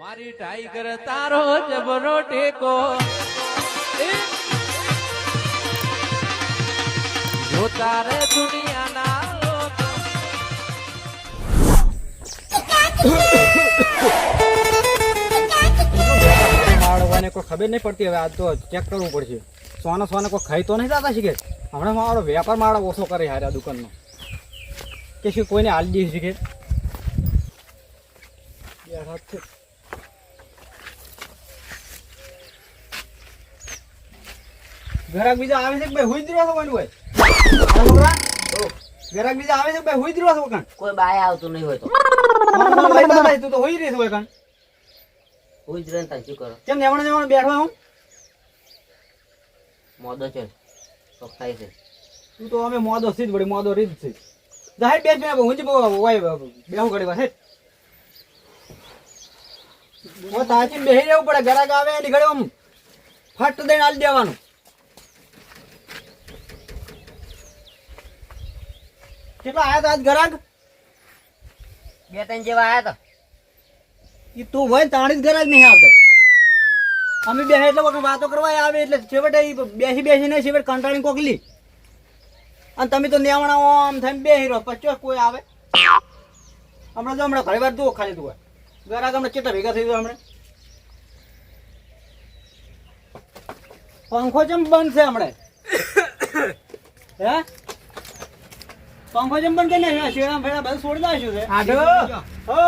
મારી ટાઈગર તારો જબરો ટેકો. જો તારે દુનિયાના કોઈ ખબર નહીં પડતી હવે આજ તો ચેક કરવું પડશે. સોના સોના કોઈ ખાઈ તો નહીં જતા શીખે? હમણાં મારો વેપાર માળો ઓછો કરે આ દુકાનનો. કે શું કોઈને હાલ દે શીખે? ગ્રાહક બીજા આવે છે કે ભાઈ હુઈ રહ્યો છો કોઈનું હોય? છોકરા? ગ્રાહક બીજા આવે છે કે ભાઈ હુઈ જ છો કોણ કોઈ બાય આવતું નહીં હોય તો. જતા તું તો હુઈ રહી છો કોણ હુઈ જ રન શું કરો? કેમ નેવણ નેવણ બેઠો હું મોદો છે તો ખાઈ છે. તું તો અમે મોદો સીધ વળી મોદો રીત છે. જાહેર બેસ બે હું જ વાય બેહું ઘડી વાર હેઠ ઓ તાચીને બેહી રહેવું પડે ગરાક આવે એની ઘડી આમ ફટ દઈને આલી દેવાનું. કેટલા આયા તા આજ ગરાક બે ત્રણ જેવા આયા તો. એ તું હોય ને તાણી જ ઘરાક નહીં આવતો. અમે બે એટલે વખત વાતો કરવા આવે એટલે છેવટે બેસી બેસીને છેવટે કંટાળી કોકલી અને તમે તો નેવણા આમ થઈને બેસી રહો. પછી કોઈ આવે? હમણાં જો હમણાં ઘણી વાર જુઓ ખાલી તું. ઘરાક હમણાં કેટલા ભેગા થઈ ગયો હમણાં? પંખો ચમ બંધ છે હમણાં? હે? પંખો ચમ પણ કે નહીં? શેડા ફેડા બધું છોડી દાશું છે. આઢો. હો.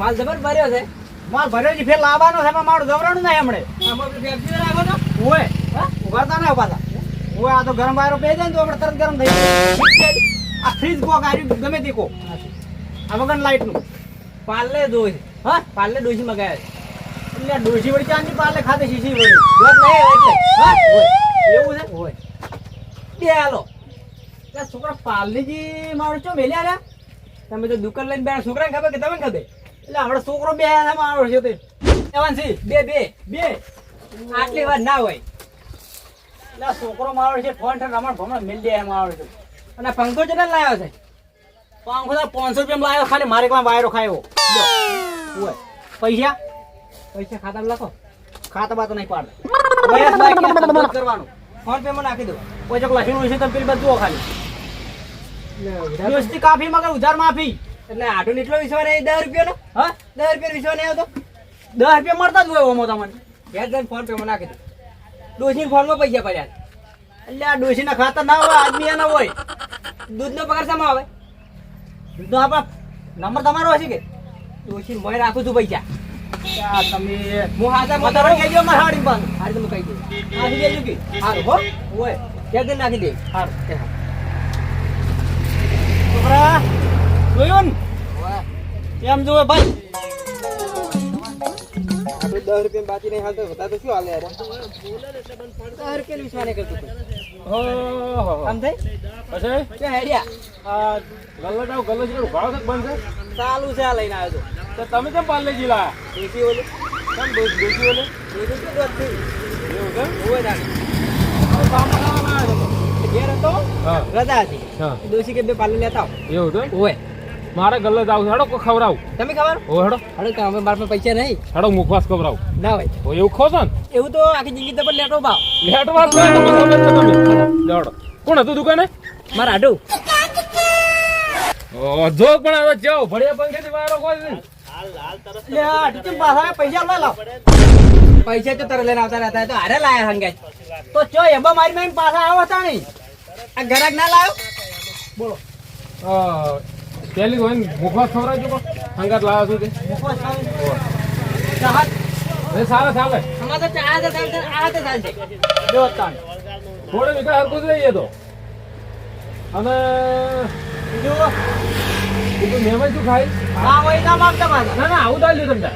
માલ જબર ભર્યો છે. માલ ભર્યો છે ફેર લાવવાનો છે પણ મારું ગવરાણું ના હમણે. ઓય ઉભરતા ના ઉભાતા ઓય આ તો ગરમ વાયરો પે જાય ને તો આપણે તરત ગરમ થઈ જાય. આ ફ્રીજ કોક આર્યું ગમે તે કોક આ વગર લાઈટનું. પાલે દોઈ હા? પાર્લે ડોસી મગાવ્યા એટલે આ ડોશી વળી ચાંદી પાલે ખાતે શીશી વળી. દોત નહીં એટલે. હા? એવું છે? ઓય બે હાલો. એટલે છોકરા પાલનીજી મારો ચો મેલ્યા આલા તમે તો દુકાન લઈને બે છોકરાને ખબર કે તમે ખબર? એટલે આપણે છોકરો બે છે મારો છે તે. એવાન સી, બે બે બે. આટલી વાર ના હોય. એટલે છોકરો મારો છે, ફોન ઠર રમણ ભમણ મિલ દે મારો છે. અને પંખો કેટલા લાવ્યો છે? પંખો તો પાંચસો રૂપિયા લાવ્યો ખાલી મારે એકલા વાયરો ખાયો. પૈસા? પૈસા ખાતામાં લખો. ખાતા બાતો નહીં પાડે કરવાનો. ફોન પે માં નાખી દો. કોઈ ચોક લખેલું છે તો પેલી બધું ખાલી. દોસ્તી કાફી મગર ઉધાર માફી. એટલે આટો એટલો વિશ્વાસ નહીં દસ રૂપિયાનો? હા? દસ રૂપિયા વિશ્વાસ નહીં આવતો? દસ રૂપિયા મળતા જ હોય ઓમો તમને. ઘેર જઈને ફોન પે માં નાખી દો. ડોસી ફોનમાં પૈસા પડ્યા એટલે આ ડોસીના ખાતા ના હોય આદમી ના હોય. દૂધનો પગાર શામાં આવે? તો આપણા નંબર તમારો હશે કે? ડોસી મોય રાખું છું પૈસા. તમે હું હાથા મતારો કહી દો મારા હાડી બંધ તમે કહી દઉં નાખી દેજો કે? હારું હો. ઓય ઘેર નાખી દે. હારું છોકરા જોયું ને એમ જોવે ભાઈ દસ રૂપિયા બાકી નહીં હાલતો બધા તો શું હાલે યાર દસ રૂપિયા વિશ્વાસ નહીં કરતું. આમ થઈ પછી હેડ્યા ગલ્લો જાવ ગલ્લો છે ભાવ તક બંધ ચાલુ છે આ લઈને આવ્યો તો તમે કેમ પાલે જીલા ડોસી ઓલે કેમ દોષી ઓલે ડોસી શું દોત થઈ એવું કામ હતો રજા હતી. હા. ડોસી કે બે પાર્લર લેતા આવો. એવું તો ઓય મારે ગલ્લો જાવ હેડો કો ખવરાવ તમે ખબર? ઓ હેડો. કે અમે મારા પાસે પૈસા નહીં. હેડો મુખવાસ ખવરાવ ના હોય. ઓ એવું ખો છો ને? એવું તો આખી જિંદગી તો લેટો ભાવ લેટો બા તમે કોણ હતું દુકાને? મારા આડો ઓ જો પણ હવે જાવ ભડિયા પંખેથી વારો કોઈ નહીં લે આ ટીચર પાછા પૈસા લે લાવ. પૈસા તો તરલે લઈને આવતા રહેતા. તો હારે લાયા હંગે તો ચો એબા મારી મારી પાછા આવો તા નહીં. આ ગરાક ના લાવ્યો બોલો. પેલી હોય ને મુખવાસ ખવડાવજો પણ. સંગાત લાવ્યો છું તે. ચાહત? એ સારા ચાલે. અમાર તો ચાલશે આ હાથે ચાલશે. જો તાણ થોડે વિકાસ હરકું જ રહીએ તો. અને બીજું? બીજું મહેમાન શું ખાય? હા હોય ના માગતા ના ના આવું તમને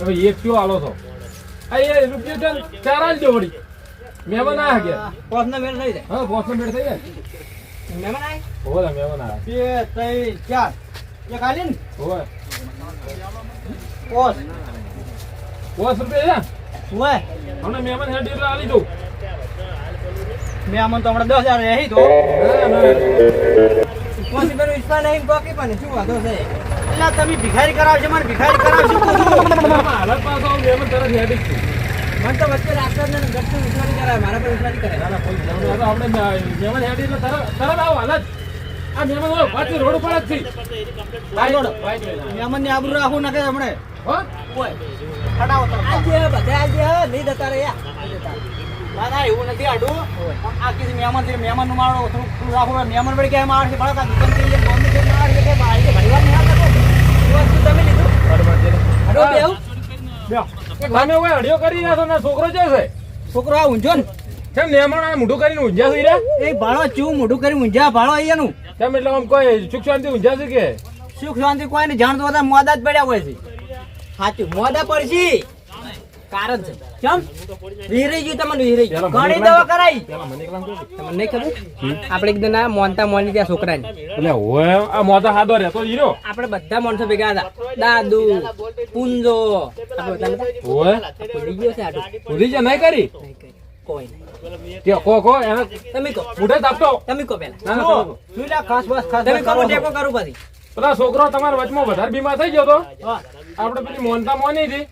હવે એક કયો આલો છો? આ એ રૂપિયો ચાર આલજો વળી. મહેમાન આયા ગયા પોસ નો મેળ થઈ જાય. હા પોસ મેળ થઈ જાય? મહેમાન આય? ઓલા મહેમાન આયા. બે ત્રણ ચાર. એક આલીન હોય પોસ. પોસ રૂપિયા હોય હમણાં મહેમાન હેઠી એટલે આલી દઉં. મેં આમાં તો હમણાં દસ હજાર રહી તો. પોસ રૂપિયાનો વિશ્વાસ નહીં બાકી પણ શું વાંધો છે? એટલે તમે ભિખારી કરાવશો મને ભિખારી કરાવશો? હાલત પાછો આવું મહેમાન તરત હેડી. મને તો વચ્ચે રાખતા જ ગટુ વિશ્વાસી કરાય મારા પર વિશ્વાસી કરે. ના, ના, કોઈ ના, ના, આપણે મહેમાન હેડી એટલે તરત તરત આવો હાલત આ મહેમાન હોય, પાછી રોડ ઉપર જ. મહેમાનની આબરૂ રાખવું ના હમણે? હો? હટાવો તમે. આજે બધા આજે નહીં દતા રે ના ના એવું નથી આડું. આ કીધું મહેમાનનું મારો થોડું રાખો મહેમાન વળી ક્યાંય માર છે? ભલા દુકાનથી બોમ્બ છે માર છે કે ભાઈ કે નહીં આવતા કોઈ. તમે લીધું. તમે કોઈ અડિયો કરી રહ્યા છો ને છોકરો છે છે? છોકરો આ ઊંઝો ને. કેમ મહેમાન આ મોઢું કરીને ઊંઝા છે રે એ ભાળો ચૂ મોઢું કરી ઊંઝા ભાળો અહીંયાનું કેમ એટલે આમ કોઈ સુખ શાંતિ ઊંઝા છે કે? સુખ શાંતિ કોઈ ને જાણતો હતા મોદા જ પડ્યા હોય છે. સાચું મોદા પડશી. કારણ છે. કેમ વિહરી ગયું તમને વિહરી ગયું. ઘણી દવા કરાઈ. તમને ખબર? આપણે એકદમ આ મોનતા મોની ત્યાં છોકરાની. એટલે હોય આ મોતા હાદો રહેતો હીરો. આપણે બધા માણસો ભેગા હતા. દાદુ પુંજો આપણે બધા હોય. ભૂલી ગયો છે આટો ભૂલી જા નહીં કરી. કોઈ નહીં. કો કો એને તમે કહો. મોઢે તાપતો. તમે કહો પેલા ના ના તમે કહો. શું લ્યા ખાસ બસ ખાસ તમે કહો. ટેકો કરું પછી. પેલા છોકરો તમારા વચમાં વધારે બીમાર થઈ ગયો તો આપણે પેલી મોનતા મોની હતી?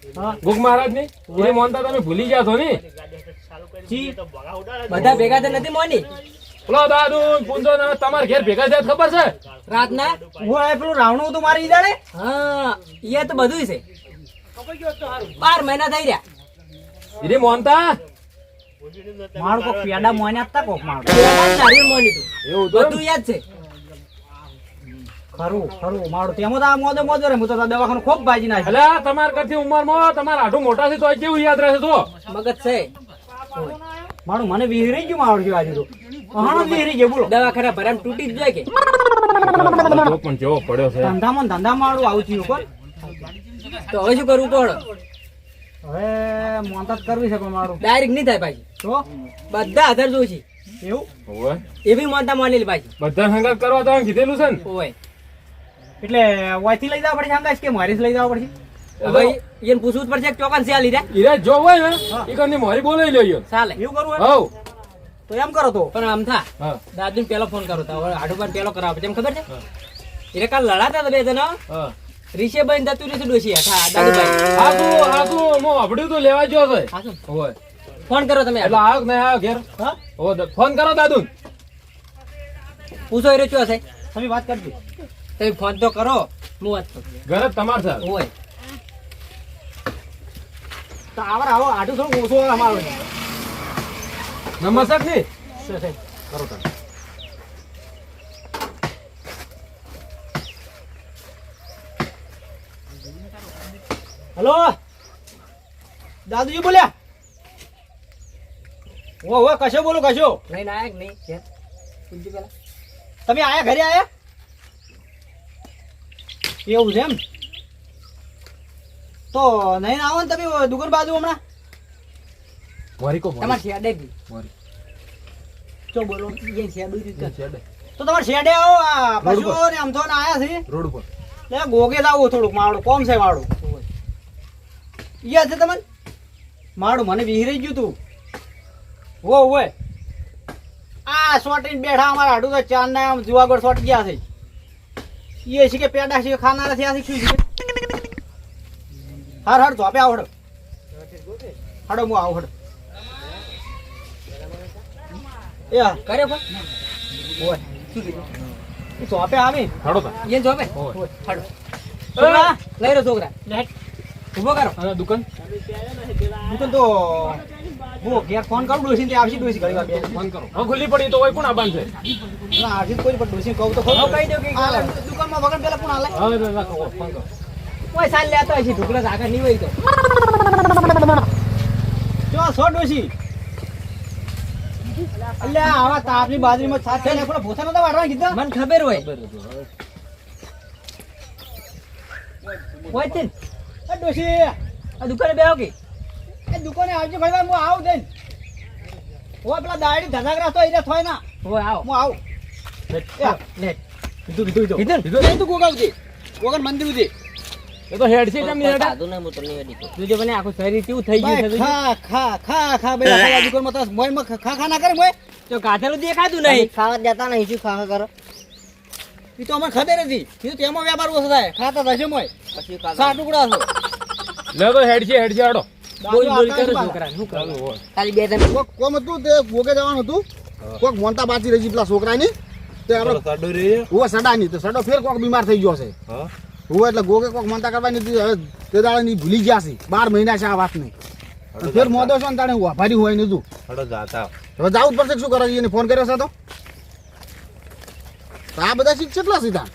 ભૂખ મહારાજની એ મોનતા તમે ભૂલી ગયા છો ને? બધા ભેગા તો નથી મોની? પેલો દાદુ પૂંજો ને તમારા ઘેર ભેગા થયા ખબર છે? રાતના? હું પેલું રાવણું હતું મારી ઈદાડે હા એ તો બધું છે. બાર મહિના થઈ રહ્યા. એ મોનતા? મારું કોક પેડા મોને આપતા કોક મારું. એવું બધું યાદ છે. ખરું ખરું મારું તેમાં તો આ મોદો મોદો રે હું તો દવાખાનું ખૂબ ભાજી નાખ્યું એટલે આ તમારા કરતી ઉંમરમાં તમારા આઠું મોટા છે તો કેવું યાદ રહેશે તો મગજ છે. મારું મને વિહરી ગયું મારું જેવું આજે તો. હમણાં વિહરી ગયું બોલો. દવાખાના ભરામ તૂટી જ જાય કે? પણ જેવો પડ્યો છે. ધંધામાં ને ધંધામાં મારું આવું થયું કોણ તો હવે શું કરવું પડે? હવે મોનતા કરવી છે પણ મારું. ડાયરેક્ટ નહીં થાય ભાઈ. તો? બધા આધાર છે એવું? એવી એ માની લે ભાઈ. બધા સંગાત કરવા તો કીધેલું છે ને? ઓય. એટલે વાયથી લઈ જવા પડશે આંગાશ કે મારી લઈ જવા પડશે? હવે એને પૂછવું પડશે કે ચોકન છે લીધા? ઈરા જો હોય ને એ કરની મારી બોલાઈ લઈએ ચાલે એવું કરવું હવ. તો એમ કરો તો. પણ આમ થા હા. પેલો ફોન કરો તો. હવે હાડુબાન પેલો કરાવો. તેમ ખબર છે? એટલે કાલ લડાતા બે જણા રીશે ડોસી હતા દાદુભાઈ. તું તું હું આપડ્યું તું લેવા ગયો છે. હોય. ફોન કરો તમે. એટલે આવ કે નહીં આવ ઘેર હા હો ફોન કરો દાદુ પૂછો એ ચો છે તમે વાત કરજો. તમે ફોન તો કરો હું વાત કરું. ઘરે જ તમાર સર હોય તો આવર આવો આટલું થોડું ઓછું અમારો. નમસ્કાર છે. કરો તમે. હલો? દાદુજી બોલ્યા? ઓ ઓ કશો બોલો કશો? નહીં નાયક નહીં. તમે આયા ઘરે આયા? એવું છે એમ? તો નહીં આવો ને તમે દુકાન બાજુ હમણાં? મારી કો તમારે શેડે બોલો એ શેડું જ છે. તો તમારે શેડે આવો આ પશુઓ ને આમ તો ને આયા છે. રોડ ઉપર. એટલે ગોગે જ થોડુંક માવડું કોમ છે ઓય. યાદ છે તમને? માવડું મને વિહરી ગયું તું. વો ઓય આ સોટીને બેઠા અમારા હાડું તો ચાર ના આમ જુવાગઢ સોટી ગયા છે. એ છે કે પેડા છે ખાનારા છે શું છે? હાર હાર ચોપે આવો હડો. હડો હું આવું હડો. એ કરે ફોન? ઓય એ ચોપે આવી? હાડો એ હોય હાડો. છોકરા લઈ રહ્યો છોકરા. ઊભો કરો. દુકાન. દુકાન તો હું ઘેર ફોન કરું ડોસી તે આવશે ડોસી ઘણી વાર ફોન કરો. હા ખુલ્લી પડી તો હોય કોણ આબાન છે ના આજે કોઈ પણ ડોસી કહું તો હવે કહી દો કે દુકાનમાં વગર પેલા કોણ હાલે? હા એટલે રાખો ફોન કરો. ઓય સાલ લેતો હશે ઢોકળા આગળ નહીં હોય તો. જો સો ડોસી અલ્યા આવા તાપની બાજરીમાં છાત છે ને પેલા ભૂસા નતા વાળવા કીધા? મને ખબર હોય. હોય. એ ડોસી આ દુકાને બેહો કે? એ દુકાને આવજો ઘણી હું આવું દઈને ઓ પેલા દાડી તો એને થોય ના હોય આવો. હું આવું. એ, લેટ કીધું કીધું કીધું ને? કીધું તું ગોગાવજી ગોગન મંદિર ઉધી એ તો હેડ છે કેમ નહીં હેડ. જોજો મને આખું શરીર કેવું થઈ ગયું છે ખા ખા ખા ખા બે દુકાનમાં તો મોયમાં ખા ખા ના કરે મોય. તો કાથેલું દેખાતું નહીં? ખાવા દેતા નહીં શું ખા ખા કરો? એ તો અમને ખબર હતી. તો તેમાં વેપાર ઓછો થાય. ખાતા થશે મોય પછી કાલ સાત ટુકડા છો લે તો હેડ છે હેડ છે આડો બોલ બોલ કરે છોકરા શું કરો હોય? ખાલી બે તમે કોક કોમ હતું તે ભોગે જવાનું હતું. કોક મોનતા બાજી રહી પેલા છોકરાની. તે આપણે હુવા સડાની. તો સડો ફેર કોક બીમાર થઈ ગયો છે. હું. એટલે ગોગે કોક મોનતા કરવાની હતી. હવે તે દાડાની ભૂલી ગયા છે. બાર મહિના છે આ વાત નહીં ફેર મોદો છો ને તાણે હું આભારી હોય ને તું. હવે જાવું જ પડશે શું કરે એને ફોન કર્યો છે તો? તો આ બધા શીખ કેટલા સીધા?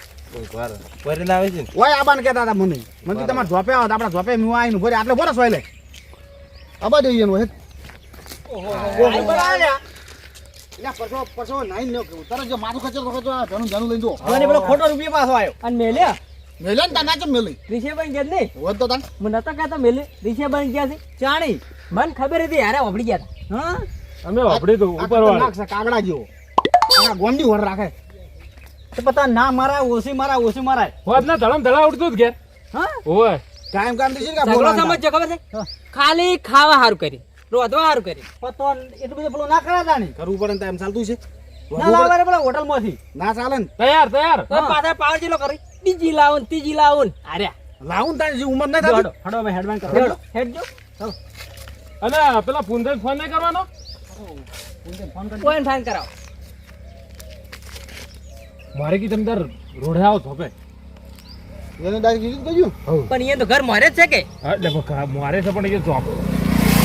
ઓય આબાને કહેતા હતા મને. મને તમારે જોપે આવો આપણા જોપે હું આવીને ભરે આટલે ભરે સોય લે. આબા દઈએ એનું હેત ખોટો રૂપિયા પાછો આવ્યો અને મેલ્યા? મેલે ને તા નાચે મેલી? રિષેભાઈ ગયા નહીં હોત તો તાન. મને નતા કહેતા મેલે રિષેભાઈ ગયા છે ચાણી. મને ખબર હતી યાર વાપરી ગયા હતા. હા? અમે વાપડી તો ઉપર છે કાગડા જેવો. આખા ગોંડી વર રાખે. તો પતા ના મારા ઓછી મારા ઓછી મારા હોત ના ધડમ ધડા ઉડતું જ ઘેર હા? ઓય ટાઈમ કામથી કે ઝઘડો સમજજો ખબર છે? ખાલી ખાવા હારું કરી રોધવા હારું કરી. પતો એટલું બધું પેલું ના કરા દાણી કરવું પડે ને ટાઈમ ચાલતું છે. ના લાવવા પેલા હોટલમાંથી ના ચાલે ને. તૈયાર તૈયાર. તો પાછા પાવર જેલો કરી. બીજી લાવો ને ત્રીજી લાવો અરે લાવું તાને તારી જે ઉંમર નહીં થાય હડો મે હેડમેન કરો. હેડો. હેડજો. અને પેલા પુંદર ફોન નહીં કરવાનો? ફોન ફાઈન કરાવો. મારે કી તમ તાર રોડે આવો થોપે એને ડાયરેક્ટ કીધું કહ્યું પણ એ તો ઘર મારે જ છે કે? હા એટલે બકા મારે છે પણ એ જોબ.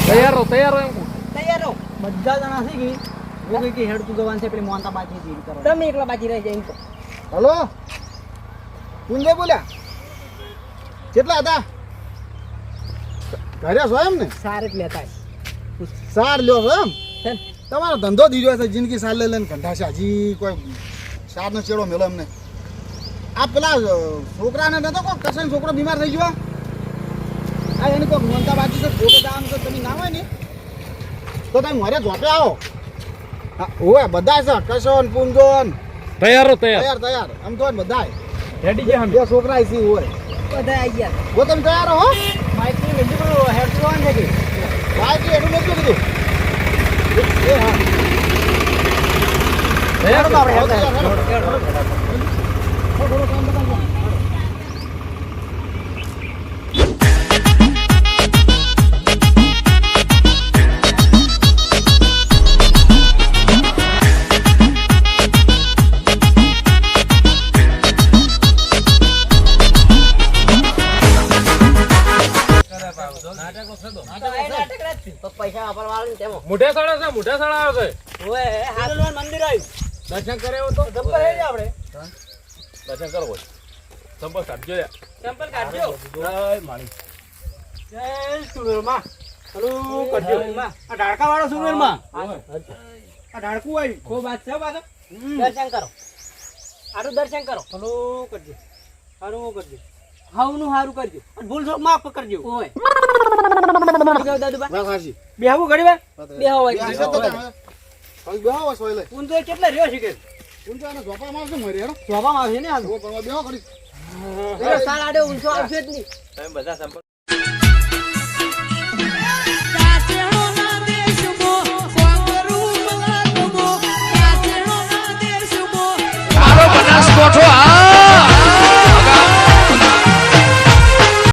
તૈયાર રહો તૈયાર રહો એમ તૈયાર રહો. બધા જણા છે કે? ઓ કઈ કે હેડ તું જવાન છે પેલી મોંતા બાજી હતી કરો તમે એકલા બાજી રહી જાય એમ તો હલો? કુંજે બોલ્યા? કેટલા હતા? ઘરે છો એમ ને? સાર જ લેતા સાર લ્યો છો એમ? તમારો ધંધો દીધો છે જિંદગી સાર લઈ લઈને કંઠા છે. હજી કોઈ સારનો ચેડો મેલો એમને. આ પેલા છોકરાને નતો કોઈ કસાઈ છોકરો બીમાર થઈ ગયો? આ એને કોઈ નોંધતા બાજુ છે ફોટો જવાનું તો તમે ના હોય ને. તો તમે મારે જોપે આવો. હા ઓય બધા છે કશન પુંજોન. તૈયાર રહો તૈયાર. તૈયાર તૈયાર. આમ તો બધા રેડી છે અમે? બે છોકરા છે હોય. બધા આવી ગયા. હો તમે તૈયાર હો? માઇકની વેજી હેડ તું છે કે ભાઈ કે એટલું નથી કીધું એ હા તૈયાર હેડો આપણે હો, હેડ તૈયાર, હેડો. થોડો કામ બતાવો. પૈસા વાપરવા મોઢે સાડા છે મોઢે સાડા આવે હાથ મંદિર આવ્યું. દર્શન કરે એવો તો જબ્બર હે આપણે. દર્શન કરો સંપર્ક કાઢજો યાર. ચંપલ કાઢજો. જય માણી જય સુરમા હલો કરજો આ ઢાળકા વાળો સુરમા આ ઢાળકું આવી. ખૂબ વાત છે બાદ દર્શન કરો. આરું દર્શન કરો. હલો કરજો સારું કરજો હવનું કરજો. અને ભૂલ ચોક માફ કરજો. ઓય. બેહવું ઘડી વાર બે હવે બે આવો સોય લઈ ઊંધો કેટલા રહ્યો છે કે? ઊંધો આને ઝોપામાં આવશે મરે હેડો. ઝોપામાં આવશે ને હાલ? ઓ પણ બેહો કરી એ સાલ આડે ઊંધો આવશે જ નહીં. તમે બધા સંપર્ક બનાસકોઠો આ